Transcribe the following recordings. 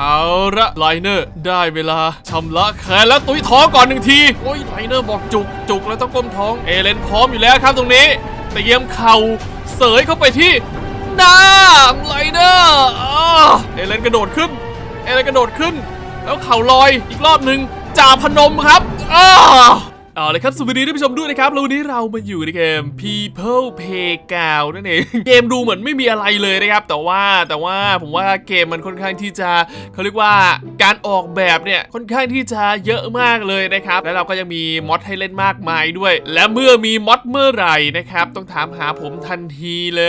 เอาละไลเนอร์ได้เวลาชำระแค้นแล้วตุ้ยท้องก่อนหนึ่งที โอ้ยไลเนอร์บอกจุกจุกแล้วต้องก้มท้อง เอเลนพร้อมอยู่แล้วครับตรงนี้เตรียมเข่าเสยเข้าไปที่หน้าไลเนอร์เอเลนกระโดดขึ้น เอเลนกระโดดขึ้น แล้วเข่าลอยอีกรอบหนึ่งจ่าพนมครับอ้า เอาเลยครับสวัสดีท่านผู้ชมด้วยนะครับแล้ววันนี้เรามาอยู่ในเกม People Playground นั่นเองเกมดูเหมือนไม่มีอะไรเลยนะครับ แต่ว่าแต่ว่าผมว่าเกมมันค่อนข้างที่จะเขาเรียกว่าการออกแบบเนี่ยค่อนข้างที่จะเยอะมากเลยนะครับ แล้วเราก็ยังมีมอดให้เล่นมากมายด้วย และเมื่อมีมอดเมื่อไหร่นะครับต้องถามหาผมทันทีเล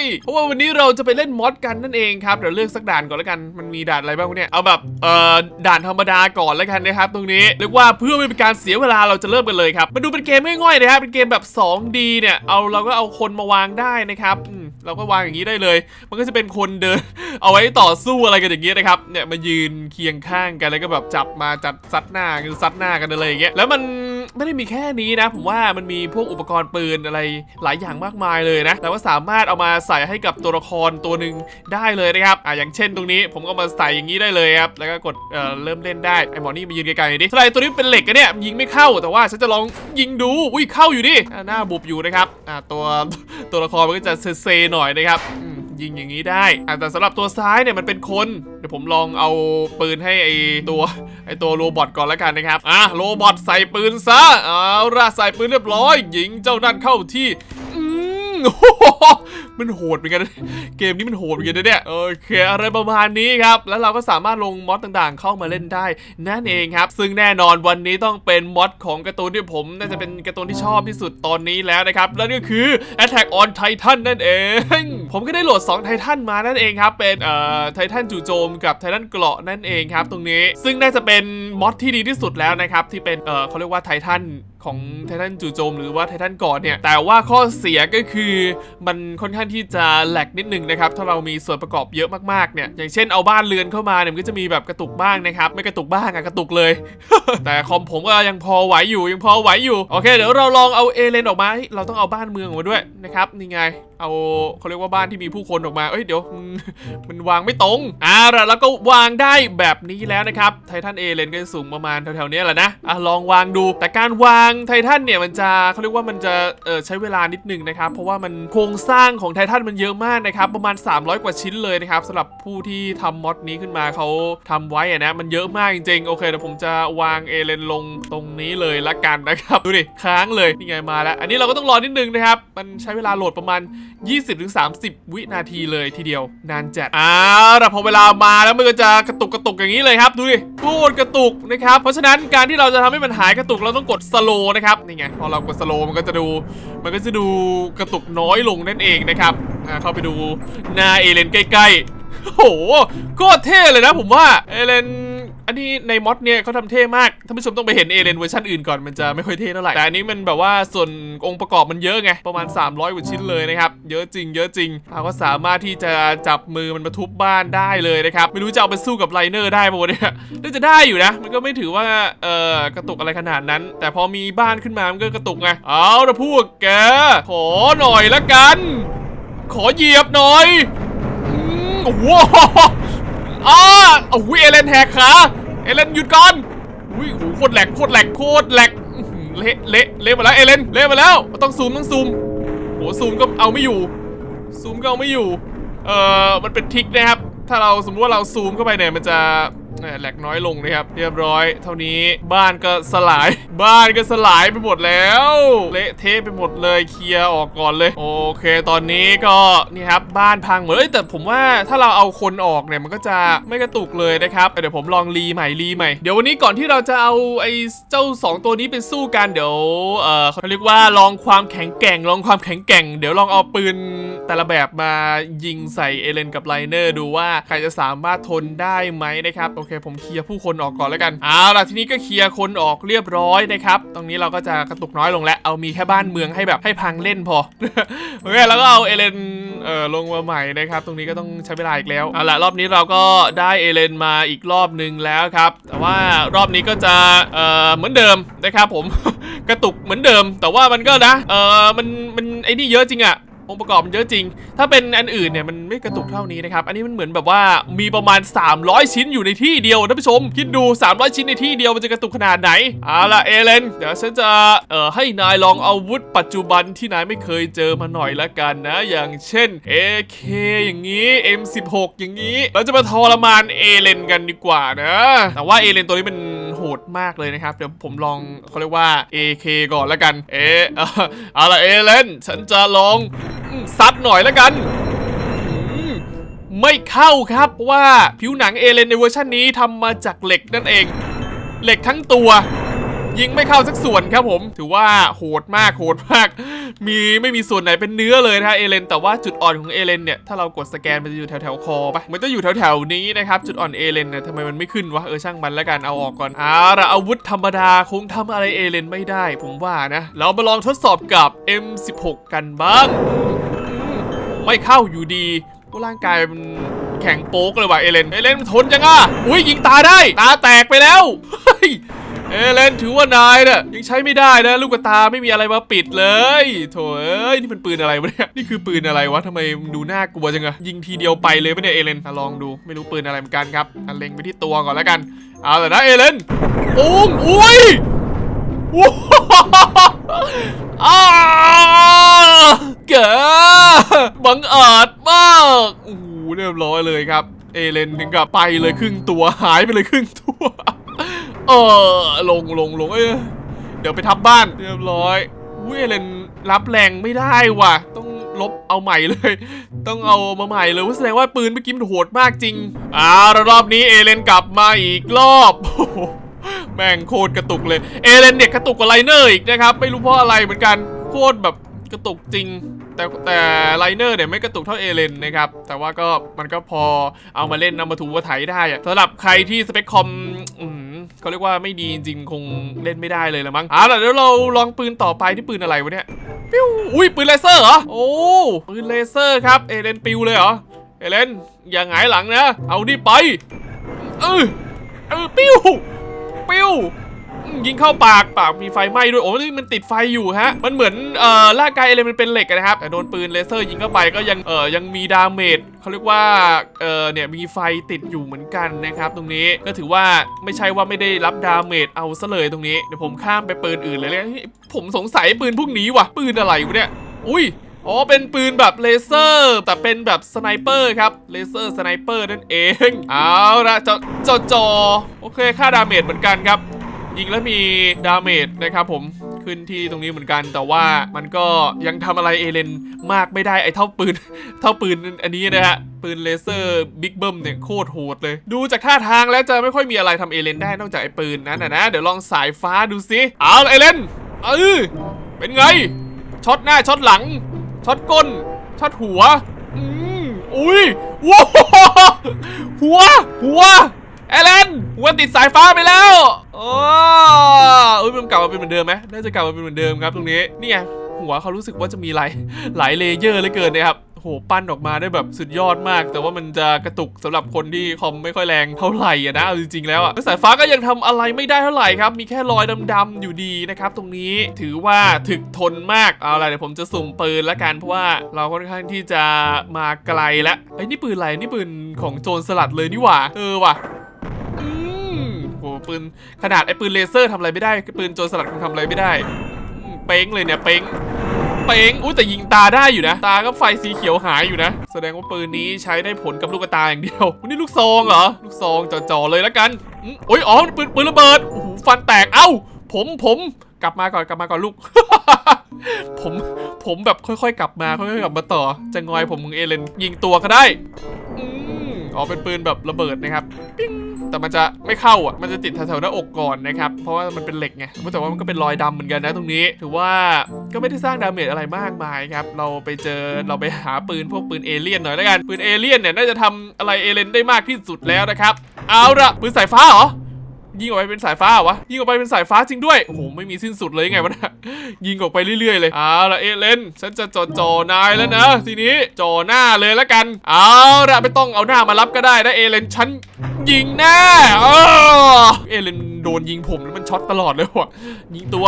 ยเพราะว่าวันนี้เราจะไปเล่นมอดกันนั่นเองครับเดี๋ยวเลือกสักด่านก่อนแล้วกันมันมีด่านอะไรบ้างเนี่ยเอาแบบเอ่อด่านธรรมดาก่อนแล้วกันนะครับ ตรงนี้เรียกว่าเพื่อไม่เป็นการเสียเวลาเราจะริ่มกันเลยครับมาดูเป็นเกมง่ายๆนะครับเป็นเกมแบบ 2D เนี่ยเอาเราก็เอาคนมาวางได้นะครับเราก็วางอย่างนี้ได้เลย มันก็จะเป็นคนเดิน เอาไว้ต่อสู้อะไรกันอย่างเงี้ยนะครับเนี่ยมายืนเคียงข้างกันแล้วก็แบบจับมาจัดซัดหน้ากันซัดหน้ากันอะไรอย่างเงี้ยแล้วมัน ไม่ได้มีแค่นี้นะ ผมว่ามันมีพวกอุปกรณ์ปืนอะไรหลายอย่างมากมายเลยนะ แต่ว่าสามารถเอามาใส่ให้กับตัวละครตัวหนึ่งได้เลยนะครับอะอย่างเช่นตรงนี้ผมก็มาใส่อย่างนี้ได้เลยครับแล้วก็กดเอ่อเริ่มเล่นได้ไอหมอนี่มายืนไกลๆหน่อยดิสไลตัวนี้เป็นเหล็กกันเนี่ยยิงไม่เข้าแต่ว่าฉันจะลองยิงดูอุ้ยเข้าอยู่ดิหน้าบุบอยู่นะครับอะตัวตัวละครมันก็จะเซๆหน่อยนะครับ ยิงอย่างนี้ได้อะแต่สำหรับตัวซ้ายเนี่ยมันเป็นคน เดี๋ยวผมลองเอาปืนให้ไอตัวไอตัวโรบอทก่อนแล้วกันนะครับอะโรบอทใส่ปืนซะเอาละใส่ปืนเรียบร้อย ยิงเจ้านั่นเข้าที่อืม มันโหดเหมือนกัน เกมนี้มันโหดเหมือนกันเนี่ยโอเคอะไรประมาณนี้ครับ แล้วเราก็สามารถลงมอดต่างๆ เข้ามาเล่นได้นั่นเองครับ ซึ่งแน่นอนวันนี้ต้องเป็นมอดของการ์ตูนที่ผมน่าจะเป็นการ์ตูนที่ชอบที่สุดตอนนี้แล้วนะครับและนี่ก็คือ Attack on Titan นั่นเอง ผมก็ได้โหลด2ไททันมานั่นเองครับเป็นเอ่อไททันจู่โจมกับไททันเกราะนั่นเองครับตรงนี้ซึ่งน่าจะเป็นมอดที่ดีที่สุดแล้วนะครับที่เป็นเอ่อเขาเรียกว่าไททันของไททันจู่โจมหรือว่าไททันเก่อนเนี่ยแต่ว่าข้อเสียก็คือมันค่อนข้างที่จะแหลกนิดนึงนะครับถ้าเรามีส่วนประกอบเยอะมากๆเนี่ยอย่างเช่นเอาบ้านเรือนเข้ามาเนี่ยมันก็จะมีแบบกระตุกบ้างนะครับไม่กระตุกบ้างอะกระตุกเลย แต่คอมผมก็ยังพอไหวอยู่ยังพอไหวอยู่โอเค เดี๋ยวเราลองเอาเอเลนออกมาเราต้องเอาบ้านเมืองออกมาด้วยนะครับนี่ไงเอาเขาเรียกว่าบ้านที่มีผู้คนออกมา เอ้ยเดี๋ยวมันวางไม่ตรงอ่าแล้วก็วางได้แบบนี้แล้วนะครับไททันเอเลนก็จะสูงประมาณแถวๆนี้แหละนะอะลองวางดู แต่การวางไททันเนี่ยมันจะเขาเรียกว่ามันจะเออใช้เวลานิดนึงนะครับ เพราะว่ามันโครงสร้างของไททันมันเยอะมากนะครับ ประมาณ 300 กว่าชิ้นเลยนะครับสำหรับผู้ที่ทำมอดนี้ขึ้นมาเขาทำไว้อะนะมันเยอะมากจริงๆโอเคเดี๋ยวผมจะวางเอเลนลงตรงนี้เลยละกันนะครับดูดิค้างเลยนี่ไงมาแล้ว อันนี้เราก็ต้องรอนิดนึงนะครับมันใช้เวลาโหลดประมาณ20-30 วินาทีเลยทีเดียว นานจัดอ้าวแต่พอเวลามาแล้วมันก็จะกระตุกกระตุกอย่างนี้เลยครับดูดิโคตรกระตุกนะครับเพราะฉะนั้นการที่เราจะทำให้มันหายกระตุกเราต้องกดสโลนะครับนี่ไงพอเรากดสโลมันก็จะดู มันก็จะดูกระตุกน้อยลงนั่นเองนะครับอ่าเข้าไปดูหน้าเอเลนใกล้ๆโอ้โหโคตรเท่เลยนะผมว่าเอเลน อันนี้ในมอดเนี่ยเขาทำเท่มาก ท่านผู้ชมต้องไปเห็นเอเลนเวอร์ชันอื่นก่อนมันจะไม่ค่อยเท่เท่าไหร่ แต่อันนี้มันแบบว่าส่วนองค์ประกอบมันเยอะไง ประมาณ 300กว่าชิ้นเลยนะครับ เยอะจริง เยอะจริงเราก็สามารถที่จะจับมือมันมาทุบบ้านได้เลยนะครับ ไม่รู้จะเอาไปสู้กับไลเนอร์ได้ปะวะเนี่ยน่าจะได้อยู่นะ มันก็ไม่ถือว่า เอ่อ กระตุกอะไรขนาดนั้น แต่พอมีบ้านขึ้นมา มันก็กระตุกไง เอาละพวกแก ขอหน่อยละกัน ขอเหยียบหน่อยอืมโอ้โห อ้าโอ้ยเอเลนแหกขาเอเลนหยุดก่อนอุ้ยโหโคตรแหลกโคตรแหลกโคตรแหลกเละเละเละมาแล้วเอเลนเละมาแล้วต้องซูมต้องซูมโหซูมก็เอาไม่อยู่ ซูมก็เอาไม่อยู่เอ่อมันเป็นทิกนะครับ ถ้าเราสมมติว่าเราซูมเข้าไปเนี่ยมันจะ แหลกน้อยลงนะครับ เรียบร้อย เท่านี้บ้านก็สลาย บ้านก็สลายไปหมดแล้ว เละเทะไปหมดเลยเคลียร์ออกก่อนเลย โอเค ตอนนี้ก็นี่ครับบ้านพังหมดเอ้ยแต่ผมว่าถ้าเราเอาคนออกเนี่ยมันก็จะไม่กระตุกเลยนะครับเดี๋ยวผมลองรีใหม่รีใหม่เดี๋ยววันนี้ก่อนที่เราจะเอาไอ้เจ้าสองตัวนี้ไปสู้กันเดี๋ยวเออเขาเรียกว่าลองความแข็งแกร่งลองความแข็งแกร่งเดี๋ยวลองเอาปืนแต่ละแบบมายิงใส่เอเลนกับไลเนอร์ดูว่าใครจะสามารถทนได้ไหมนะครับโอเคผมเคลียร์ผู้คนออกก่อนแล้วกันเอาล่ะทีนี้ก็เคลียร์คนออกเรียบร้อยนะครับตรงนี้เราก็จะกระตุกน้อยลงแล้วเอามีแค่บ้านเมืองให้แบบให้พังเล่นพอโอเคแล้วก็เอาเอเลนเอ่อลงมาใหม่นะครับตรงนี้ก็ต้องใช้เวลาอีกแล้วเอาละรอบนี้เราก็ได้เอเลนมาอีกรอบหนึ่งแล้วครับแต่ว่ารอบนี้ก็จะเอ่อเหมือนเดิมนะครับผมกระตุกเหมือนเดิม แต่ว่ามันก็นะเออมันมันไอ้นี่เยอะจริงอะ องค์ประกอบมันเยอะจริง ถ้าเป็นอันอื่นเนี่ยมันไม่กระตุกเท่านี้นะครับ อันนี้มันเหมือนแบบว่ามีประมาณ 300 ชิ้นอยู่ในที่เดียวท่านผู้ชม คิดดู 300 ชิ้นในที่เดียวมันจะกระตุกขนาดไหนเอาล่ะเอเลนเดี๋ยวฉันจะเอ่อให้นายลองเอาวุธปัจจุบันที่นายไม่เคยเจอมาหน่อยละกันนะ อย่างเช่น AK อย่างนี้ M16 อย่างนี้ เราจะมาทรมานเอเลนกันดีกว่านะ แต่ว่าเอเลนตัวนี้มัน ดมากเลยนะครับ เดี๋ยวผมลองเขาเรียกว่า AK ก่อนแล้วกัน เอะเอ่อเอาละเอเลนฉันจะลองซัดหน่อยแล้วกันไม่เข้าครับว่าผิวหนังเอเลนในเวอร์ชันนี้ทำมาจากเหล็กนั่นเอง เหล็กทั้งตัว ยิงไม่เข้าสักส่วนครับผม ถือว่าโหดมากโหดมาก มีไม่มีส่วนไหนเป็นเนื้อเลยนะเอเลน แต่ว่าจุดอ่อนของเอเลนเนี่ยถ้าเรากดสแกนมันจะอยู่แถวแถวๆคอปะมันจะอยู่แถวแถวๆนี้นะครับจุดอ่อนเอเลนเนี่ยทำไมมันไม่ขึ้นวะเออช่างมันแล้วกันเอาออกก่อนอาละอาวุธธรรมดาคงทำอะไรเอเลนไม่ได้ ผมว่านะ เรามาลองทดสอบกับ M16 กันบ้าง ไม่เข้าอยู่ดีร่างกายมันแข็งโป๊กเลยว่ะเอเลน เอเลนมันทนจังอะ อุ้ยยิงตาได้ ตาแตกไปแล้ว เอเลนถือว่านายเนี่ยยังใช้ไม่ได้นะ ลูกตาไม่มีอะไรมาปิดเลยโถเอ้ยนี่มันปืนอะไรวะเนี่ยนี่คือปืนอะไรวะทำไมดูน่ากลัวจังอะยิงทีเดียวไปเลยปะเนี่ยเอเลนลองดูไม่รู้ปืนอะไรเหมือนกันครับอะเล็งไปที่ตัวก่อนแล้วกันเอาแต่นะเอเลนปุ้งอุ้ยว้าวอ้าเก๋บังอาจมากโอ้โหเรียบร้อยเลยครับ เอเลนถึงกับไปเลยครึ่งตัวหายไปเลยครึ่งตัว เออลงลงลงเอ้ยเดี๋ยวไปทับบ้านเรียบร้อยอุ้ยเอเลนรับแรงไม่ได้ว่ะ ต้องลบเอาใหม่เลย ต้องเอามาใหม่เลยว่าแสดงว่าปืนเมื่อกี้มันโหดมากจริงอ่ารอบนี้เอเลนกลับมาอีกรอบแม่งโคตรกระตุกเลย เอเลนเนี่ยกระตุกกว่าไลเนอร์อีกนะครับ ไม่รู้เพราะอะไรเหมือนกันโคตรแบบกระตุกจริง แต่แต่ไลเนอร์เนี่ยไม่กระตุกเท่าเอเลนนะครับ แต่ว่าก็มันก็พอเอามาเล่นเอามาถูมาไถได้อะสำหรับใครที่สเปคคอม เขาเรียกว่าไม่ดีจริงๆคงเล่นไม่ได้เลยละมั้งอะเดี๋ยวเราลองปืนต่อไปที่ปืนอะไรวะเนี่ยปิ้วอุ้ยปืนเลเซอร์เหรอโอ้ปืนเลเซอร์ครับเอเลนปิวเลยเหรอเอเลนอย่าหงายหลังนะ เอาดิไปเออเออปิ้วปิ้วอืม ยิงเข้าปากปากมีไฟไหม้ด้วยโอ้ยมันติดไฟอยู่ฮะ มันเหมือนเอ่อร่างกายอเลนมันเป็นเหล็กนะครับแต่โดนปืนเลเซอร์ยิงเข้าไปก็ยังเอ่อยังมีดาเมจเขาเรียกว่าเอ่อเนี่ยมีไฟติดอยู่เหมือนกันนะครับตรงนี้ก็ถือว่าไม่ใช่ว่าไม่ได้รับดาเมจเอาซะเลยตรงนี้เดี๋ยวผมข้ามไปปืนอื่นเลยเลยผมสงสัยปืนพวกนี้ว่ะปืนอะไรวะเนี่ยอุ้ยอ๋อ เป็นปืนแบบเลเซอร์ แต่เป็นแบบสไนเปอร์ครับ เลเซอร์สไนเปอร์นั่นเอง เอาละจอจอจอโอเค ค่าดาเมจเหมือนกันครับ ยิงแล้วมีดาเมจนะครับผมขึ้นที่ตรงนี้เหมือนกัน แต่ว่ามันก็ยังทำอะไรเอเลนมากไม่ได้ไอเท่าปืน เท่าปืนอันนี้นะฮะปืนเลเซอร์บิ๊กเบิ้มเนี่ยโคตรโหดเลย ดูจากท่าทางแล้วจะไม่ค่อยมีอะไรทำเอเลนได้นอกจากไอปืนนั้นนะนะเดี๋ยวลองสายฟ้าดูสิเอาเอเลนเออเป็นไงช็อตหน้าช็อตหลังช็อตก้นช็อตหัวอืมอุ้ยว้าวหัวหัว เอเลนหัวติดสายฟ้าไปแล้ว โอ้อุ้ยมันกลับมาเป็นเหมือนเดิมไหมน่าจะกลับมาเป็นเหมือนเดิมครับตรงนี้ นี่ไงหัวเขารู้สึกว่าจะมีหลายหลายเลเยอร์เหลือเกินนะครับโหปั้นออกมาได้แบบสุดยอดมาก แต่ว่ามันจะกระตุกสำหรับคนที่คอมไม่ค่อยแรงเท่าไหร่อะนะเอาจริงๆแล้วอะสายฟ้าก็ยังทำอะไรไม่ได้เท่าไหร่ครับ มีแค่รอยดำๆอยู่ดีนะครับ ตรงนี้ถือว่าถึกทนมากเอาละเดี๋ยวผมจะสุ่มปืนละกันเพราะว่าเราค่อนข้างที่จะมาไกลแล้วไอ้นี่ปืนอะไรนี่ปืนของโจรสลัดเลยนี่หว่าเออว่ะ ปืนขนาดไอ้ปืนเลเซอร์ทำอะไรไม่ได้ปืนโจรสลัดคงทำอะไรไม่ได้เป้งเลยเนี่ยเป้งเป้งอุ้ยแต่ยิงตาได้อยู่นะ ตาก็ไฟสีเขียวหายอยู่นะ แสดงว่าปืนนี้ใช้ได้ผลกับลูกตาอย่างเดียววันนี้ลูกซองเหรอลูกซองจ่อๆเลยแล้วกันโอ้ยอ๋อปืนปืนระเบิดโอ้โหฟันแตกเอ้า ผมผมกลับมาก่อนกลับมาก่อนลูก ผมผมแบบค่อยๆ กลับมาค่อยๆกลับมาต่อ จะงอยผมมึงเอเลนยิงตัวก็ได้ออ๋อเป็นปืนแบบระเบิดนะครับ ปิ้ง แต่มันจะไม่เข้าอะ มันจะติดแถวๆหน้าอกก่อนนะครับ เพราะว่ามันเป็นเหล็กไงแต่ว่ามันก็เป็นรอยดำเหมือนกันนะตรงนี้ ถือว่าก็ไม่ได้สร้างดาเมจอะไรมากมายครับ เราไปเจอเราไปหาปืนพวกปืนเอเลี่ยนหน่อยแล้วกัน ปืนเอเลี่ยนเนี่ยน่าจะทำอะไรเอเลนได้มากที่สุดแล้วนะครับ เอาละปืนสายฟ้าเหรอยิงออกไปเป็นสายฟ้าวะยิงออกไปเป็นสายฟ้าจริงด้วยโอ้โหไม่มีสิ้นสุดเลยไงวะนะยิงออกไปเรื่อยๆเลยเอาละเอเลนฉันจะจ่อจอนายแล้วนะทีนี้จ่อหน้าเลยแล้วกันเอาละไม่ต้องเอาหน้ามารับก็ได้นะเอเลนฉัน ยิงแน่เออเอเลนโดนยิงผมแล้วมันช็อตตลอดเลยว่ะยิงตัว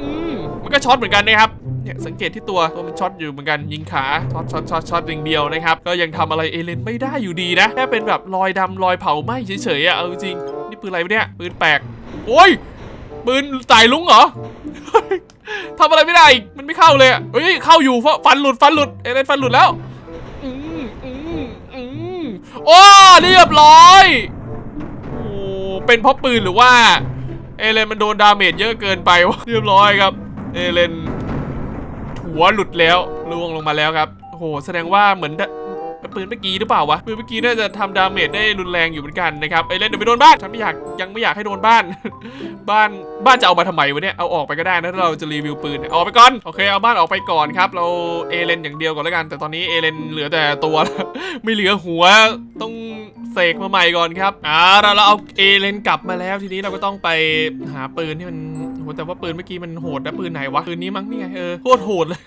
อืมมันก็ช็อตเหมือนกันนะครับเนี่ยสังเกตที่ตัวตัวมันช็อตอยู่เหมือนกันยิงขาช็อตช็อตช็อตช็อตอย่างเดียวนะครับก็ยังทำอะไรเอเลนไม่ได้อยู่ดีนะแค่เป็นแบบรอยดำรอยเผาไหม้เฉยๆอะเอาจริงนี่ปืนอะไรเนี่ยปืนแปลกโอ้ยปืนไต่ลุงเหรอทำอะไรไม่ได้อีกมันไม่เข้าเลยอะเฮ้ยเข้าอยู่เพราฟันหลุดฟันหลุดเอเลนฟันหลุดแล้ว โอ้เรียบร้อย โอ้เป็นเพราะปืนหรือว่า เอเลนมันโดนดาเมจเยอะเกินไปวะเรียบร้อยครับ เอเลนหัวหลุดแล้วล่วงลงมาแล้วครับโอ้โหแสดงว่าเหมือนดะ ปืนเมื่อกี้หรือเปล่าวะปืนเมื่อกี้น่าจะทำดาเมจได้รุนแรงอยู่เหมือนกันนะครับเอเลนเดี๋ยวไปโดนบ้านฉันไม่อยากยังไม่อยากให้โดนบ้าน บ้านบ้านจะเอามาทำไมวะเนี่ยเอาออกไปก็ได้นะถ้าเราจะรีวิวปืนเออกไปก่อนโอเคเอาบ้านออกไปก่อนครับเราเอเลนอย่างเดียวก่อนแล้วกัน แต่ตอนนี้เอเลนเหลือแต่ตัว ไม่เหลือหัวต้องเสกมาใหม่ก่อนครับอ่าเราเราเอาเอเลนกลับมาแล้วทีนี้เราก็ต้องไปหาปืนที่มัน แต่ว่าปืนเมื่อกี้มันโหดนะปืนไหนวะปืนนี้มั้งนี่ไงเออโคตรโหดเลย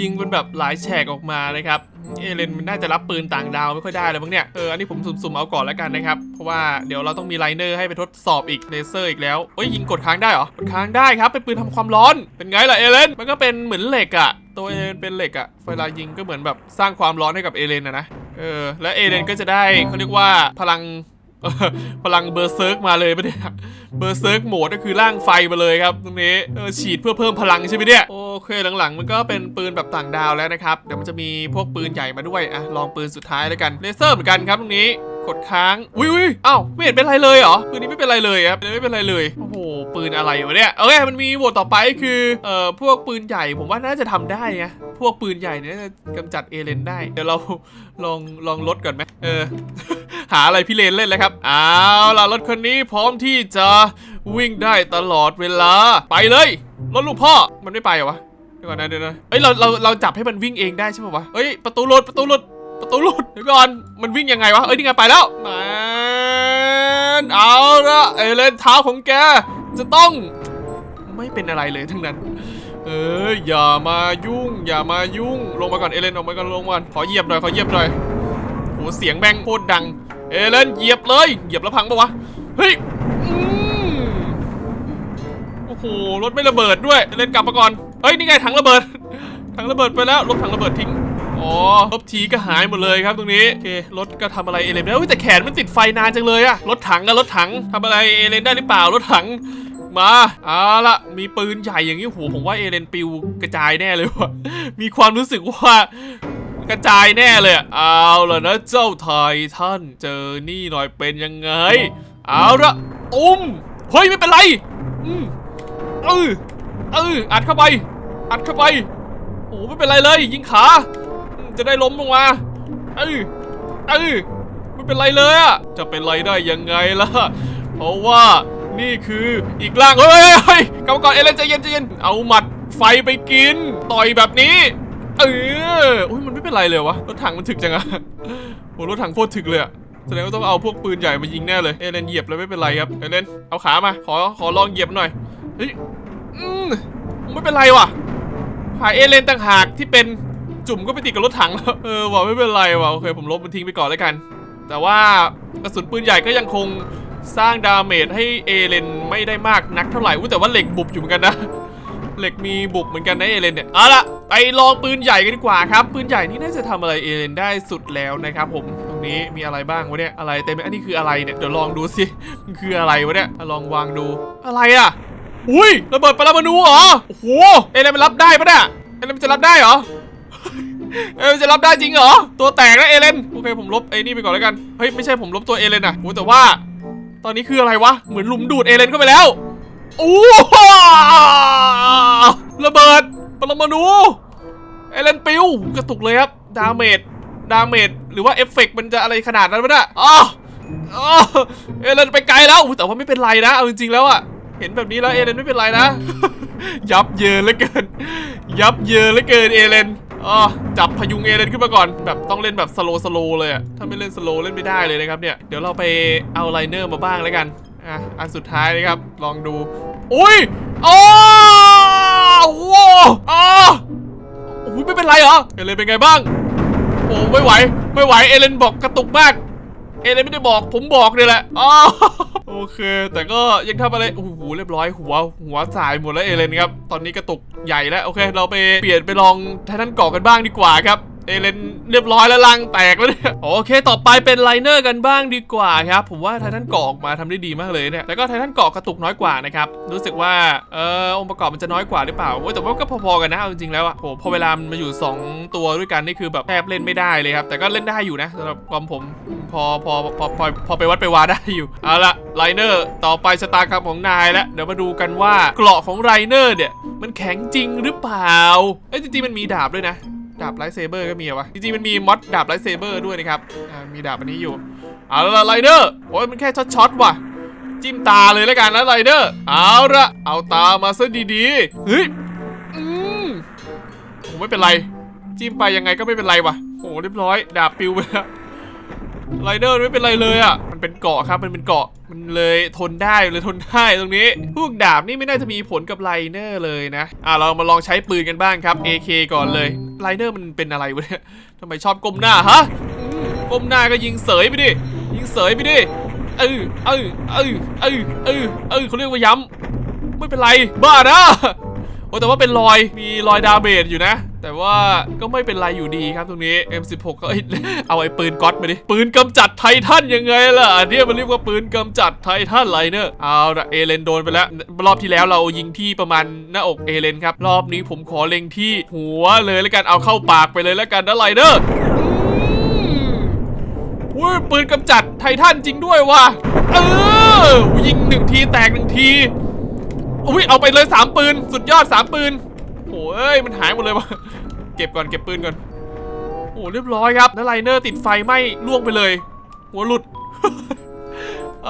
ยิงเป็นแบบหลายแฉกออกมาเลยครับเอเลนมันน่าจะรับปืนต่างดาวไม่ค่อยได้เลยมั้งเนี่ยเอออันนี้ผมสุ่มๆเอาก่อนแล้วกันนะครับเพราะว่าเดี๋ยวเราต้องมีไลเนอร์ให้ไปทดสอบอีกเลเซอร์อีกแล้วเอ้ยยิงกดค้างได้เหรอกดค้างได้ครับเป็นปืนทำความร้อนเป็นไงล่ะเอเลนมันก็เป็นเหมือนเหล็กอะตัวเอเลนเป็นเหล็กอะเวลายิงก็เหมือนแบบสร้างความร้อนให้กับเอเลนอะนะเออและเอเลนก็จะได้เขาเรียกว่าพลัง พลังเบอร์เซิร์กมาเลยปะเนี่ยเบอร์เซิร์กโหมดก็คือร่างไฟมาเลยครับตรงนี้ฉีดเพื่อเพิ่มพลังใช่ไหมเนี่ยโอเคหลังๆ มันก็เป็นปืนแบบต่างดาวแล้วนะครับเดี๋ยวมันจะมีพวกปืนใหญ่มาด้วยอะลองปืนสุดท้ายแล้วกันเลเซอร์เหมือนกันครับตรงนี้กดค้าง อุ้ยอุ้ยอ้าวไม่เห็นเป็นไรเลยเหรอ ปืนนี้ไม่เป็นไรเลยครับ ไม่เป็นไรเลย โอ้โห ปืนอะไรวะเนี่ย โอเค มันมีโหมดต่อไปคือ เอ่อ พวกปืนใหญ่ ผมว่าน่าจะทำได้นะ พวกปืนใหญ่เนี่ยจะกำจัดเอเลนได้ เดี๋ยวเราลองลองลดก่อนไหมเออ หาอะไรพี่เลนเล่นเลยครับเอาล่ะรถคันนี้พร้อมที่จะวิ่งได้ตลอดเวลาไปเลยรถลูกพ่อมันไม่ไปเหรอวะเดี๋ยวก่อนนะเดี๋ยวนะเอ้ยเราเราเราจับให้มันวิ่งเองได้ใช่ป่าวะเอ้ยประตูหลุดประตูหลุดประตูหลุดเดี๋ยวก่อน มันวิ่งยังไงวะ เอ้ยนี่ไงไปแล้วมันเอาละเอเลนเท้าของแก จะต้องไม่เป็นอะไรเลยทั้งนั้น เอออย่ามายุ่ง อย่ามายุ่ง ลงมาก่อนเอเลนออกมาก่อนลงมาก่อนขอเหยียบหน่อยขอเหยียบหน่อยโหเสียงแบงโคตรดัง เอเลนเหยียบเลย เหยียบแล้วพังปะวะ เฮ้ยโอ้โห รถไม่ระเบิดด้วย เอเลนกลับมาก่อน เฮ้ย นี่ไงถังระเบิด ถังระเบิดไปแล้ว ลบถังระเบิดทิ้ง อ๋อ ลบทีก็หายหมดเลยครับตรงนี้ โอเค รถก็ทำอะไรเอเลนได้แต่แขนมันติดไฟนานจังเลยอะรถถังกับรถถังทำอะไรเอเลนได้หรือเปล่า รถถังมาเอาละมีปืนใหญ่อย่างนี้โหผมว่าเอเลนปิวกระจายแน่เลยว่ะมีความรู้สึกว่า กระจายแน่เลยอะเอาละนะเจ้าไทยท่านเจอนี่หน่อยเป็นยังไง เอาละตุ้มเฮ้ยไม่เป็นไรอืมเออเอออัดเข้าไป อัดเข้าไปโอ้ไม่เป็นไรเลย ยิงขา จะได้ล้มลงมาเออเออไม่เป็นไรเลยอะจะเป็นไรได้ยังไงล่ะ เพราะว่านี่คืออีกร่างเฮ้ยเฮ้ยเฮ้ยกรรมกรเอเลนใจเย็นใจเย็นเอาหมัดไฟไปกิน ต่อยแบบนี้ เออโอ้ยมันไม่เป็นไรเลยวะรถถังมันถึกจังอะโหรถถังโคตรถึกเลยอะแสดงว่าต้องเอาพวกปืนใหญ่มายิงแน่เลยเอเลนเหยียบเลยไม่เป็นไรครับเอเลนเอาขามาขอขอลองเหยียบหน่อยเฮ้ยอืมไม่เป็นไรว่ะหายเอเลนต่างหากที่เป็นจุ่มก็ไปติดกับรถถังแล้วเออว่ะไม่เป็นไรว่ะโอเคผมลบมันทิ้งไปก่อนแล้วกัน แต่ว่ากระสุนปืนใหญ่ก็ยังคงสร้างดาเมจให้เอเลนไม่ได้มากนักเท่าไหร่แต่ว่าเหล็กบุบอยู่เหมือนกันนะ เหล็กมีบุบเหมือนกันนะเอเลนเนี่ยเอาละไปลองปืนใหญ่กันดีกว่าครับ ปืนใหญ่นี่น่าจะทำอะไรเอเลนได้สุดแล้วนะครับผมตรงนี้มีอะไรบ้างวะเนี่ยอะไรเต็มไปอันนี้คืออะไรเนี่ยเดี๋ยวลองดูสิมันคืออะไรวะเนี่ยลองวางดูอะไรอะอุ้ยระเบิดปรมาณูเหรอโอ้โหเอเลนมันรับได้ปะเนี่ยเอเลนมันจะรับได้เหรอเออจะรับได้จริงเหรอตัวแตกนะเอเลนโอเคผมลบไอ้นี่ไปก่อนแล้วกันเฮ้ยไม่ใช่ผมลบตัวเอเลนอะโอ้แต่ว่า ตอนนี้คืออะไรวะเหมือนหลุมดูดเอเลนเข้าไปแล้ว โอ้โหระเบิดปรมาณูเอเลนปิวกระตุกเลยครับ ดาเมจ ดาเมจ หรือว่าเอฟเฟกต์มันจะอะไรขนาดนั้นวะเนี่ยอ๋ออ๋อเอเลนไปไกลแล้ว แต่ว่าไม่เป็นไรนะ เอาจริงๆแล้วอะเห็นแบบนี้แล้วเอเลนไม่เป็นไรนะ ยับเยินเหลือเกิน ยับเยินเหลือเกินเอเลนอ๋อจับพยุงเอเลนขึ้นมาก่อน แบบต้องเล่นแบบสโลสโลเลยอะถ้าไม่เล่นสโลเล่นไม่ได้เลยนะครับเนี่ย เดี๋ยวเราไปเอาไลเนอร์มาบ้างแล้วกัน อะอันสุดท้ายนะครับ ลองดู อุ้ยอ๋อโว้อ๋อโอ้ยไม่เป็นไรเหรอเอเลนเป็นไงบ้าง โอ้ไม่ไหว ไม่ไหว เอเลนบอกกระตุกมาก เอเลนไม่ได้บอก ผมบอกเนี่ยแหละอ๋อโอเค แต่ก็ยังทำอะไร โอ้โห เรียบร้อย หัว หัวสายหมดแล้วเอเลนครับ ตอนนี้กระตุกใหญ่แล้ว โอเค เราไปเปลี่ยนไปลองไททันเกาะกันบ้างดีกว่าครับ เอเลนเรียบร้อยแล้วลังแตกแล้วเนี่ยโอเค ต่อไปเป็นไลเนอร์กันบ้างดีกว่าครับ ผมว่าไททันเกาะออกมาทำได้ดีมากเลยเนี่ยแล้วก็ไททันเกาะกระตุกน้อยกว่านะครับรู้สึกว่าเออองค์ประกอบมันจะน้อยกว่าหรือเปล่าโอ้แต่ว่าก็พอๆกันนะเอาจริงๆแล้วอะโหพอเวลามันมาอยู่ 2 ตัวด้วยกันนี่คือแบบแทบเล่นไม่ได้เลยครับแต่ก็เล่นได้อยู่นะสำหรับความผมพอพอพอพอพอไปวัดไปวาได้อยู่เอาละไลเนอร์ต่อไปชะตากรรมของนายแล้วเดี๋ยวมาดูกันว่าเกราะของไรเนอร์เนี่ยมันแข็งจริงหรือเปล่าเอ้ยจริงๆมันมีดาบด้วยนะ ดาบไลท์เซเบอร์ก็มีเหรอวะ จริงๆ มันมีมอดดาบไลท์เซเบอร์ด้วยนะครับ อ่า มีดาบอันนี้อยู่ เอาละไรเนอร์โอ้ยมันแค่ช็อตๆว่ะ จิ้มตาเลยแล้วกันนะไรเดอร์ เอาละเอาตามาซะดีๆ เฮ้ย อืมโอ้ไม่เป็นไร จิ้มไปยังไงก็ไม่เป็นไรว่ะโอ้เรียบร้อย ดาบปิวไปแล้วไรเดอร์ไม่เป็นไรเลยอะ มันเป็นเกาะครับ มันเป็นเกาะ มันเลยทนได้เลยทนได้ตรงนี้ พวกดาบนี่ไม่น่าจะมีผลกับไลเนอร์เลยนะ อะเรามาลองใช้ปืนกันบ้างครับ AK ก่อนเลย ไลเนอร์มันเป็นอะไรวะเนี่ยทำไมชอบก้มหน้าฮะก้มหน้าก็ยิงเสยไปดิ ยิงเสยไปดิ เออเออเออเออเออเออเขาเรียกว่าย้ำ ไม่เป็นไร บ้านะ โอ้แต่ว่าเป็นรอยมีรอยดาเมจอยู่นะ แต่ว่าก็ไม่เป็นไรอยู่ดีครับตรงนี้ M16 ก็เอ้ยเอาไอ้ปืนก๊อตมาดิ ปืนกำจัดไททันยังไงล่ะอันเนี้ยมันเรียกว่าปืนกำจัดไททันไลเนอร์เอาละเอเลนโดนไปแล้ว รอบที่แล้วเรายิงที่ประมาณหน้าอกเอเลนครับ รอบนี้ผมขอเล็งที่หัวเลยแล้วกันเอาเข้าปากไปเลยแล้วกันนะไลเนอร์อุ้ยปืนกำจัดไททันจริงด้วยว่ะเออยิงหนึ่งทีแตกหนึ่งที อุ้ยเอาไปเลยสามปืน สุดยอดสามปืนโอ้ยมันหายหมดเลยว่ะเก็บก่อนเก็บปืนก่อนโอ้เรียบร้อยครับแล้วไลเนอร์ติดไฟไหม้ล่วงไปเลย หัวหลุดเอ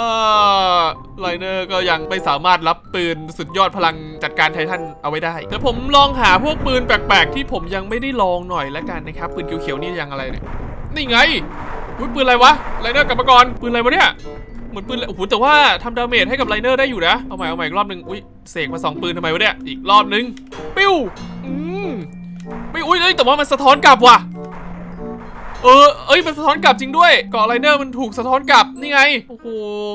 อไลเนอร์ก็ยังไม่สามารถรับปืนสุดยอดพลังจัดการไททันเอาไว้ได้เดี๋ยวผมลองหาพวกปืนแปลกๆ ที่ผมยังไม่ได้ลองหน่อยแล้วกันนะครับปืนเขียวๆนี่ยังอะไรเนี่ยนี่ไงปืนอะไรวะไลเนอร์กลับมาก่อนปืนอะไรวะเนี่ย เหมือนปืนเลยโอ้โหแต่ว่าทำดาเมจให้กับไลเนอร์ได้อยู่นะ เอาใหม่เอาใหม่อีกรอบหนึ่งอุ้ยเสกมาสองปืนทำไมวะเนี่ย อีกรอบหนึ่งปิ้วอืมไม่อุ้ยเอ้ยแต่ว่ามันสะท้อนกลับว่ะ เออ เอ้ยมันสะท้อนกลับจริงด้วยเกาะไลเนอร์มันถูกสะท้อนกลับนี่ไง โอ้โห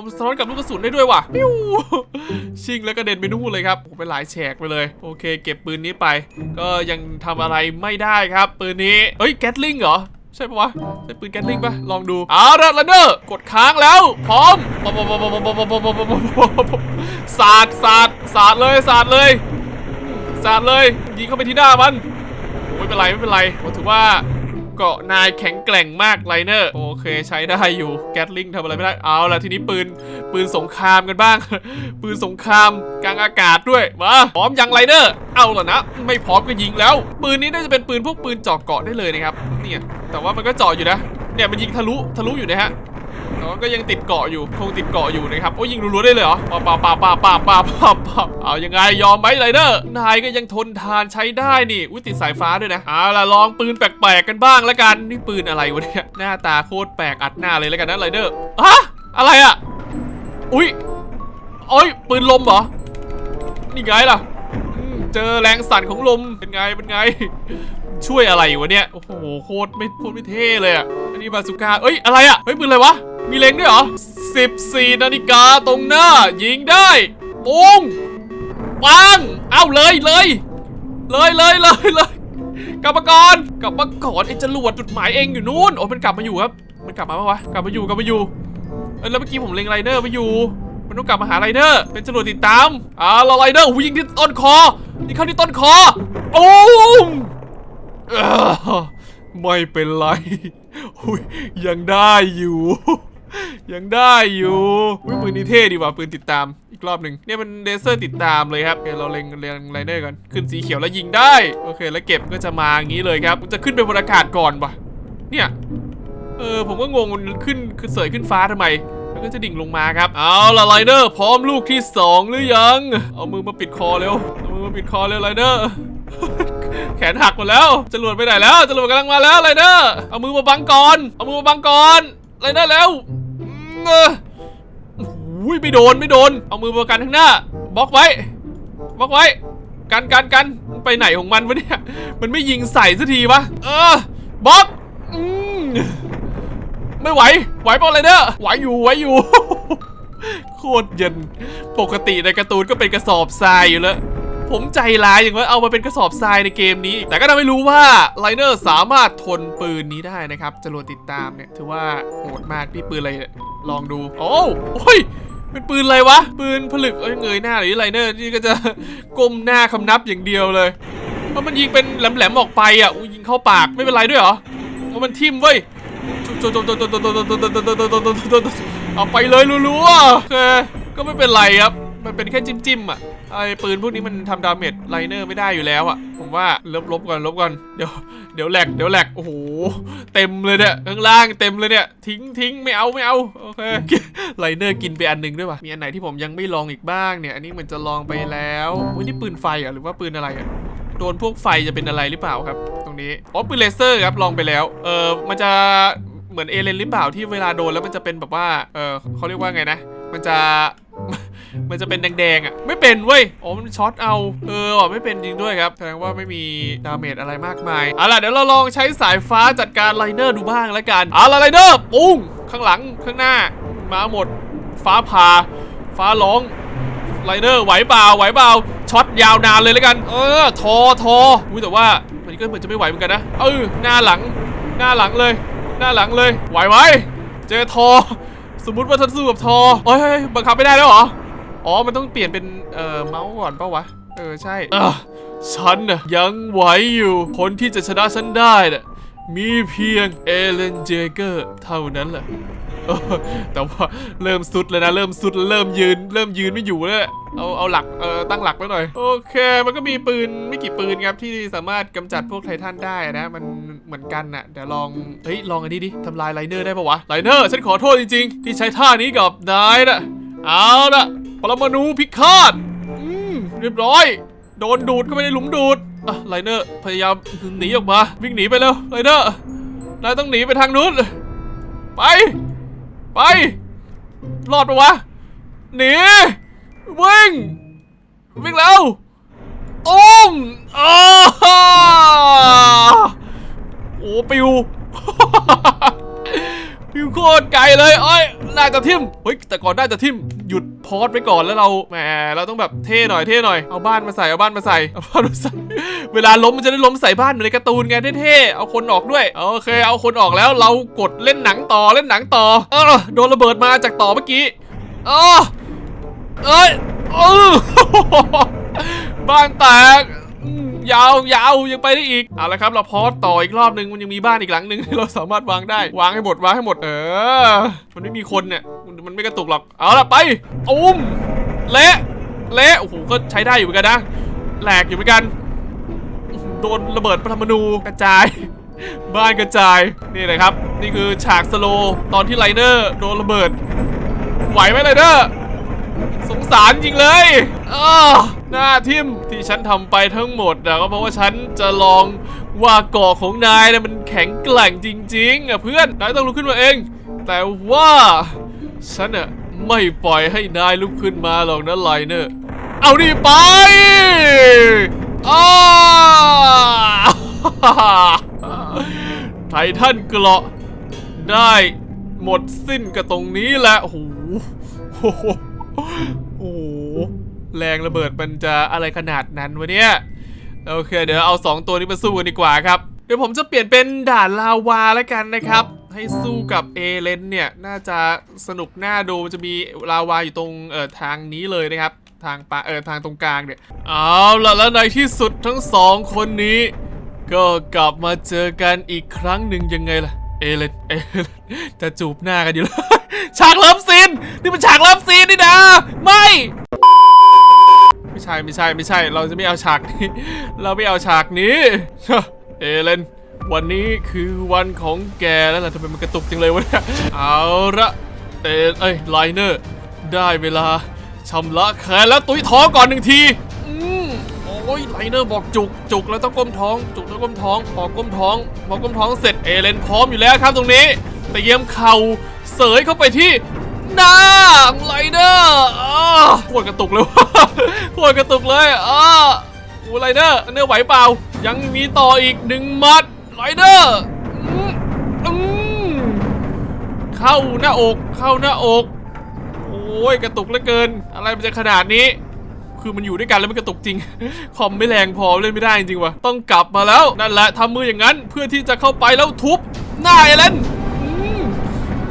มันสะท้อนกลับลูกกระสุนได้ด้วยว่ะปิ้วชิงแล้วก็เด็นไปนู่นเลยครับโอ้โหไปหลายแฉกไปเลย โอเค เก็บปืนนี้ไป ก็ยังทำอะไรไม่ได้ครับ ปืนนี้เอ้ยแกตลิงเหรอ ใช่ปะวะ ใช่ปืนแกตลิงปะลองดูเอาละลันเดอร์กดค้างแล้ว พร้อมสาดสาดสาดเลยสาดเลยสาดเลยยิงเข้าไปที่หน้ามันไม่เป็นไรไม่เป็นไรผมถือว่า เกาะนายแข็งแกร่งมากไลเนอร์ โอเคใช้ได้อยู่แกตลิงทำอะไรไม่ได้ เอาละทีนี้ปืนปืนสงครามกันบ้าง ปืนสงครามกลางอากาศด้วย มาพร้อมยังไลเนอร์ เอาละนะ ไม่พร้อมก็ยิงแล้ว ปืนนี้น่าจะเป็นปืนพวกปืนเจาะเกาะได้เลยนะครับ เนี่ย แต่ว่ามันก็เจาะอยู่นะ เนี่ยมันยิงทะลุทะลุอยู่นะฮะ แต่ว่าก็ยังติดเกาะอยู่คงติดเกาะอยู่นะครับโอ้ยิงรัวๆได้เลยเหรอป่าป่าป่าป่าป่าป่าป่าป่าเอายังไงยอมไหมไลเนอร์นายก็ยังทนทานใช้ได้นี่อุ้ยติดสายฟ้าด้วยนะเอาล่ะลองปืนแปลกๆกันบ้างแล้วกันนี่ปืนอะไรวะเนี่ยหน้าตาโคตรแปลกอัดหน้าเลยแล้วกันนะไลเนอร์ฮะอะไรอะอุ้ยโอ้ยปืนลมเหรอนี่ไงล่ะเจอแรงสั่นของลมเป็นไงเป็นไง ช่วยอะไรวะเนี่ย โอ้โหโคตรไม่โคตรไม่เท่เลยอะอันนี้บาสุก้าเอ้ยอะไรอะเฮ้ยปืนอะไรวะ มีเล็งด้วยเหรอ 14 นาฬิกาตรงหน้า ยิงได้ปุ้งปัง เอ้าเลยเลย เลยเลยเลยเลยกลับมาก่อนกลับมาก่อนไอ้จรวดจุดหมายเองอยู่นู่นโอ้มันกลับมาอยู่ครับ มันกลับมาปะวะกลับมาอยู่กลับมาอยู่เอ้ยแล้วเมื่อกี้ผมเล็งไรเดอร์ไปอยู่ มันต้องกลับมาหาไรเดอร์ เป็นจรวดติดตามอ่าเราไรเดอร์หูยิงที่ต้นคอยิงเข้าที่ต้นคอโอ้มไม่เป็นไรยังได้อยู่ ยังได้อยู่อุ้ยปืนนี้เท่ดีว่ะปืนติดตามอีกรอบหนึ่งเนี่ยมันเลเซอร์ติดตามเลยครับเราเล็งเล็งไรเดอร์ก่อนขึ้นสีเขียวแล้วยิงได้โอเค แล้วเก็บก็จะมาอย่างนี้เลยครับจะขึ้นไปบนอากาศก่อนว่ะเนี่ยเออผมก็งงมันขึ้นคือเสยขึ้นฟ้าทำไมแล้วก็จะดิ่งลงมาครับเอาละไรเดอร์พร้อมลูกที่สองหรือยัง เอามือมาปิดคอเร็วเอามือมาปิดคอเร็วไรเดอร์แขนหักหมดแล้วจรวดไปไหนแล้วจรวดกำลังมาแล้วไรเดอร์เอามือมาบังก่อนเอามือมาบังก่อนไรเดอร์เร็ว เอออุ้ยไม่โดนไม่โดน เอามือมากันข้างหน้าบล็อกไว้บล็อกไว้ กันกันกันไปไหนของมันวะเนี่ย มันไม่ยิงใส่สักทีวะ เออบล็อกอืมไม่ไหว ไหวเปล่าเลยเด้อไหวอยู่ไหวอยู่ โคตรเย็น ปกติในการ์ตูนก็เป็นกระสอบทรายอยู่แล้ว ผมใจร้ายอย่างว่าเอามาเป็นกระสอบทรายในเกมนี้ แต่ก็ทำให้รู้ว่าไลเนอร์สามารถทนปืนนี้ได้นะครับจรวดติดตามเนี่ย ถือว่าโหดมากนี่ปืนอะไรเนี่ย ลองดู โอ้โอ้ยเป็นปืนอะไรวะ ปืนผลึกเอ้ยเงยหน้าหรือไรเนอร์นี่ก็จะก้มหน้าคำนับอย่างเดียวเลยเพราะมันยิงเป็นแหลมๆออกไปอะยิงเข้าปากไม่เป็นไรด้วยเหรอเพราะมันทิ่มเว้ยเอาไปเลยรัวๆก็ไม่เป็นไรครับ มันเป็นแค่จิ้มๆอะไอ้ปืนพวกนี้มันทำดาเมจไลเนอร์ไม่ได้อยู่แล้วอะ ผมว่าลบลบก่อนลบก่อนเดี๋ยวเดี๋ยวแหลกเดี๋ยวแหลกโอ้โหเต็มเลยเนี่ยข้างล่างเต็มเลยเนี่ยทิ้งทิ้งไม่เอาไม่เอาโอเคไลเนอร์กินไปอันหนึงด้วยว่ะมีอันไหนที่ผมยังไม่ลองอีกบ้างเนี่ยอันนี้เหมันจะลองไปแล้วอุ้นี่ปืนไฟอะหรือว่าปืนอะไรอะโดนพวกไฟจะเป็นอะไรหรือเปล่าครับ ตรงนี้อ๋อปืนเลเซอร์ครับลองไปแล้วเออมันจะเหมือนเอเลนหรือเปล่าที่เวลาโดนแล้วมันจะเป็นแบบว่าเออเขาเรียกว่าไงนะ มันจะ มันจะเป็นแดงๆอะ ไม่เป็นเว้ยอ๋อมันช็อตเอา เออว่ะไม่เป็นจริงด้วยครับ แสดงว่าไม่มีดาเมจอะไรมากมาย เอาล่ะเดี๋ยวเราลองใช้สายฟ้าจัดการไลเนอร์ดูบ้างแล้วกัน เอาล่ะไลเนอร์ปุ้ง ข้างหลังข้างหน้า มาหมด ฟ้าผ่า ฟ้าร้องไลเนอร์ไหวเปล่าไหวเปล่าช็อตยาวนานเลยแล้วกัน เออทอทออุ้ยแต่ว่ามันก็เหมือนจะไม่ไหวเหมือนกันนะ เออหน้าหลัง หน้าหลังเลย หน้าหลังเลย ไหวไหมเจอทอ สมมุติว่าท่านสู้กับทอเอ้ยเฮ้ยบังคับไม่ได้แล้วเหรอ อ๋อ มันต้องเปลี่ยนเป็นเอ่อเมาส์ก่อนปล่าวะ เออใช่เออฉันน่ะยังไหวอยู่ คนที่จะชนะฉันได้น่ะมีเพียงเอเลนเจเกอร์เท่านั้นแหละแต่ว่าเริ่มสุดแล้วนะ เริ่มสุดเริ่มยืน เริ่มยืนไม่อยู่แล้วเอาเอาหลักเออตั้งหลักไว้หน่อย โอเค มันก็มีปืนไม่กี่ปืนครับที่สามารถกำจัดพวกไททันได้นะมันเหมือนกันน่ะเดี๋ยวลองเฮ้ยลองอันนี้ดิทำลายไลเนอร์ได้ปะวะไลเนอร์ฉันขอโทษจริงๆ ที่ใช้ท่านี้กับนายนะเอาละ ปรมาณูพิฆาตอืมเรียบร้อย โดนดูดเข้าไปในหลุมดูดอะไลเนอร์พยายามหนีออกมา วิ่งหนีไปเร็วไลเนอร์นายต้องหนีไปทางนู้นไป ไป รอดปะวะ หนี วิ่ง วิ่งแล้วตุ้มอ้าโอ้ปิว ปิวโคตรไกลเลยเอ้ยน่าจะทิ่มเฮ้ยแต่ก่อนน่าจะทิ่มหยุดพอดไปก่อนแล้วเราแหมเราต้องแบบเท่หน่อยเท่หน่อยเอาบ้านมาใส่เอาบ้านมาใส่เอาบ้านมาใส่เวลาล้มมันจะได้ล้มใส่บ้านเหมือนในการ์ตูนไงเท่ๆเอาคนออกด้วยโอเค เอาคนออกแล้วเรากดเล่นหนังต่อเล่นหนังต่อเออโดนระเบิดมาจากต่อเมื่อกี้เออเอ้ยเออบ้านแตก ยาวยาวยังไปได้อีกเอาละครับ เราพอสต่ออีกรอบนึงมันยังมีบ้านอีกหลังนึงที่เราสามารถวางได้วางให้หมดวางให้หมดเออ มันไม่มีคนเนี่ยมันไม่กระตุกหรอกเอาละไปอุ้มเละเละโอ้โหก็ใช้ได้อยู่เหมือนกันนะแหลกอยู่เหมือนกัน โดนระเบิดปรมาณูกระจาย บ้านกระจายนี่เลยครับ นี่คือฉากสโลตอนที่ไลเนอร์โดนระเบิดไหวไหมไลเนอร์ สงสารจริงเลยอ้าหน้าทิมที่ฉันทำไปทั้งหมดนะก็เพราะว่าฉันจะลองว่าเกาะของนายเนี่ยมันแข็งแกร่งจริง ๆอะเพื่อนนายต้องลุกขึ้นมาเอง แต่ว่าฉันอะไม่ปล่อยให้นายลุกขึ้นมาหรอกนะไลเนอร์เอาดิไปอ้าไททันเกราะได้หมดสิ้นกับตรงนี้แหละโอ้โห แรงระเบิดมันจะอะไรขนาดนั้นวะเนี่ยโอเค เดี๋ยวเอา 2 ตัวนี้มาสู้กันดีกว่าครับเดี๋ยวผมจะเปลี่ยนเป็นด่านลาวาแล้วกันนะครับ ให้สู้กับเอเลนเนี่ยน่าจะสนุกน่าดูจะมีลาวาอยู่ตรงเอ่อทางนี้เลยนะครับ ทางปะเอ่อทางตรงกลางเนี่ยเอาละแล้วในที่สุดทั้งสองคนนี้ ก็กลับมาเจอกันอีกครั้งหนึ่งยังไงล่ะเอเลนเอเลนจะจูบหน้ากันอยู่แล้วฉากเลิฟซีนนี่มันฉากเลิฟซีนนี่นะไม่ ไม่ใช่ไม่ใช่ไม่ใช่ เราจะไม่เอาฉากนี้ เราไม่เอาฉากนี้เอเลนวันนี้คือวันของแกแล้วล่ะทำไมมันกระตุกจังเลยวะเนี่ยเอาละเอเอ้ยไลเนอร์ได้เวลาชำระแค้นแล้วตุ้ยท้องก่อนหนึ่งทีอืมโอ้ยไลเนอร์บอกจุกจุกแล้วต้องก้มท้อง จุกแล้วก้มท้องพอก้มท้องพอก้มท้องเสร็จเอเลนพร้อมอยู่แล้วครับตรงนี้เตรียมเข่าเสยเข้าไปที่ น้าไลเดอร์อ้าโคตรกระตุกเลยว่ะโคตรกระตุกเลยอ้าอ้ไลเดอร์เนื้อไหวเปล่า ยังมีต่ออีกหนึ่งมัดไลเดอร์อืมอืมเข้าหน้าอกเข้าหน้าอก โอ้ยกระตุกเหลือเกิน อะไรมันจะขนาดนี้ คือมันอยู่ด้วยกันแล้วมันกระตุกจริง คอมไม่แรงพอเล่นไม่ได้จริงวะต้องกลับมาแล้วนั่นแหละทำมืออย่างนั้นเพื่อที่จะเข้าไปแล้วทุบหน้าเอเลนอืม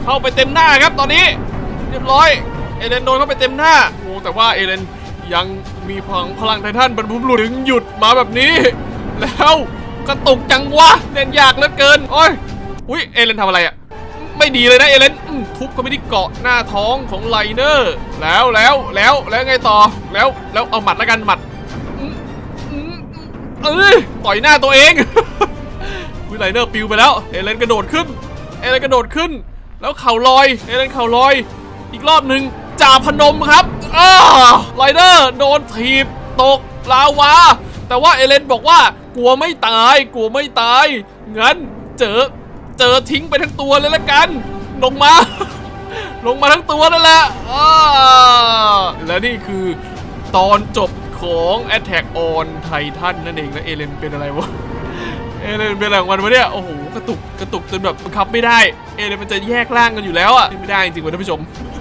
เข้าไปเต็มหน้าครับตอนนี้ เรียบร้อย เอเลนโดนเข้าไปเต็มหน้า โอ้แต่ว่าเอเลนยังมีพลังพลังไททันบรรพบุรุษถึงหยุดมาแบบนี้ แล้วกระตุกจังวะเล่นยากเหลือเกิน โอ้ย อุ้ยเอเลนทำอะไรอะไม่ดีเลยนะเอเลนทุบก็ไม่ได้เกาะหน้าท้องของไลเนอร์ แล้วแล้วแล้วแล้วไงต่อแล้วแล้วเอาหมัดแล้วกันหมัดเอ้ยต่อยหน้าตัวเองวิไลเนอร์ปิวไปแล้ว เอเลนกระโดดขึ้น เอเลนกระโดดขึ้น แล้วเข่าลอย เอเลนเข่าลอย อีกรอบหนึ่งจ่าพนมครับอ้าไลเนอร์โดนถีบตกลาวา แต่ว่าเอเลนบอกว่ากลัวไม่ตาย กลัวไม่ตาย งั้นเจอเจอทิ้งไปทั้งตัวเลยละกัน ลงมา ลงมาทั้งตัวนั่นแหละและนี่คือตอนจบของ Attack on Titan นั่นเองนะเอเลนเป็นอะไรวะ เอเลนเป็นอะไรของมันวะเนี่ย โอ้โห กระตุก กระตุกจนแบบบังคับไม่ได้ เอเลนมันจะแยกร่างกันอยู่แล้วอะไม่ได้จริงๆวะท่านผู้ชม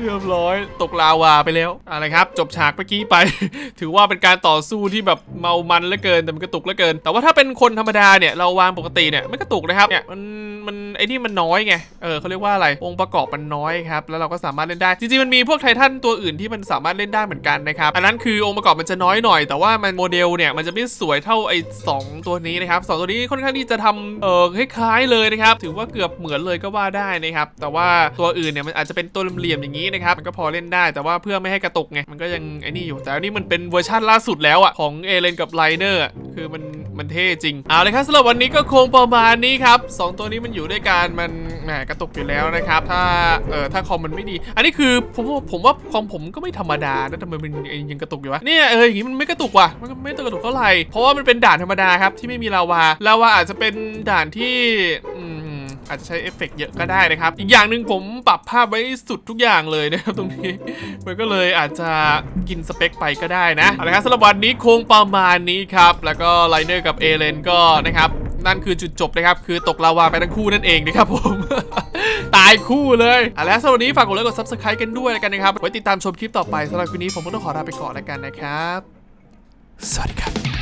เรียบร้อยตกลาวาไปแล้วอะไรครับ จบฉากเมื่อกี้ไป ถือว่าเป็นการต่อสู้ที่แบบเมามันเหลือเกินแต่มันกระตุกเหลือเกิน แต่ว่าถ้าเป็นคนธรรมดาเนี่ยเราวางปกติเนี่ยไม่กระตุกนะครับเนี่ยมันมันไอ้นี่มันน้อยไงเออเขาเรียกว่าอะไรองค์ประกอบมันน้อยครับแล้วเราก็สามารถเล่นได้จริงๆมันมีพวกไททันตัวอื่นที่มันสามารถเล่นได้เหมือนกันนะครับอันนั้นคือองค์ประกอบมันจะน้อยหน่อย แต่ว่ามันโมเดลเนี่ยมันจะไม่สวยเท่าไอ้สองตัวนี้นะครับสองตัวนี้ค่อนข้างที่จะทำเออคล้ายๆเลยนะครับถือว่าเกือบเหมือนเลยก็ว่าได้นะครับแต่ว่าตัวอื่นเนี่ยมันอาจจะเป็นตัวเหลี่ยมอย่างนี้นะครับมันก็พอเล่นได้แต่ว่าเพื่อไม่ให้กระตุกไงมันก็ยังไอ้นี่อยู่แต่อันนี้มันเป็นเวอร์ชันล่าสุดแล้วอะของเอเลนกับไลเนอร์คือมันมันเท่จริงเอาเลยครับสำหรับวันนี้ก็คงประมาณนี้ครับสองตัวนี้มันอยู่ด้วยกันมันแหมกระตุกอยู่แล้วนะครับถ้าเออถ้าคอมมันไม่ดี อันนี้คือผมว่าผมว่าคอมผมก็ไม่ธรรมดานะทำไมมันยังกระตุกอยู่วะเนี่ยเอออย่างงี้มันไม่กระตุกว่ะมันก็ไม่กระตุกเท่าไหร่เพราะว่ามันเป็นด่านธรรมดาครับที่ไม่มีลาวาลาวาอาจจะเป็นด่านที่อืม อาจจะใช้เอฟเฟกต์เยอะก็ได้นะครับ อีกอย่างหนึ่งผมปรับภาพไว้สุดทุกอย่างเลยนะครับตรงนี้ มันก็เลยอาจจะกินสเปคไปก็ได้นะเอาละครับสำหรับวันนี้คงประมาณนี้ครับ แล้วก็ไลเนอร์กับเอเลนก็นะครับนั่นคือจุดจบนะครับ คือตกลาวาไปทั้งคู่นั่นเองนะครับผม ตายคู่เลยเอาละสำหรับวันนี้ฝากกดไลค์กด subscribe กันด้วยแล้วกันนะครับ ไว้ติดตามชมคลิปต่อไปสำหรับคลิปนี้ผมก็ต้องขอลาไปก่อนแล้วกันนะครับ สวัสดีครับ